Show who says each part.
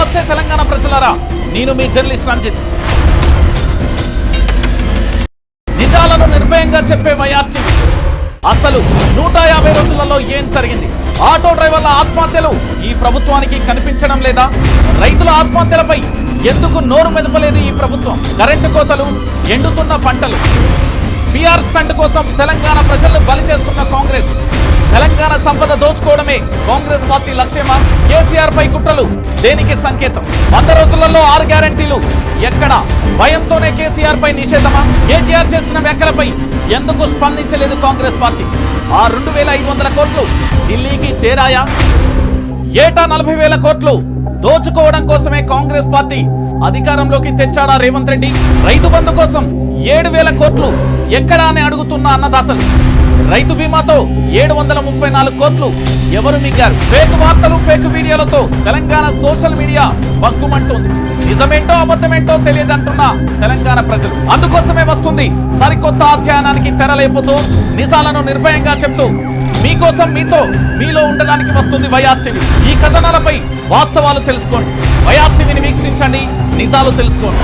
Speaker 1: నమస్తే తెలంగాణ ప్రజలారా. నేను మీ జర్నలిస్ట్ రంజిత్. నిజాలను నిర్భయంగా చెప్పే వైఆర్టీ అసలు నూట యాభై రోజులలో ఏం జరిగింది? ఆటో డ్రైవర్ల ఆత్మహత్యలు ఈ ప్రభుత్వానికి కనిపించడం లేదా? రైతుల ఆత్మహత్యలపై ఎందుకు నోరు మెదపలేదు ఈ ప్రభుత్వం? కరెంటు కోతలు ఎండుతున్న పంటలు. బీఆర్ స్టంట్ కోసం తెలంగాణ ప్రజలను బలి చేస్తున్న కాంగ్రెస్. తెలంగాణ సంపద దోచుకోవడమే కాంగ్రెస్ పార్టీ లక్ష్యమా? కేసీఆర్ పై కుట్రలు దేనికి సంకేతం? వంద రోజులలో ఆరు గ్యారంటీలు. ఎక్కడ? భయంతోనే కేసీఆర్ పై నిషేధమా? కేటీఆర్ చేసిన వ్యాఖ్యలపై ఎందుకు స్పందించలేదు కాంగ్రెస్ పార్టీ? ఆ రెండు వేల ఐదు వందల కోట్లు ఢిల్లీకి చేరాయా? ఏటా నలభై వేల కోట్లు దోచుకోవడం కోసమే కాంగ్రెస్ పార్టీ అధికారంలోకి తెచ్చాడా రేవంత్ రెడ్డి? రైతు బంధు కోసం ఏడు వేల కోట్లు ఎక్కడా అని అడుగుతున్న అన్నదాతలు. రైతు బీమాతో ఏడు వందల ముప్పై నాలుగు కోట్లు ఎవరు మింగారు? ఫేక్ వార్తలు ఫేక్ వీడియోలతో తెలంగాణ సోషల్ మీడియా బగ్గుమంటోంది. నిజమేంటో అబద్ధమేంటో తెలియదంటున్న తెలంగాణ ప్రజలు. అందుకోసమే వస్తుంది సరికొత్త అధ్యయనానికి తెరలేపుతూ నిజాలను నిర్భయంగా చెప్తూ మీకోసం మీతో మీలో ఉండడానికి వస్తుంది వైఆర్టీవీ ఈ కథనాలపై వాస్తవాలు తెలుసుకోండి. వైఆర్టీవీని వీక్షించండి నిజాలు తెలుసుకోండి.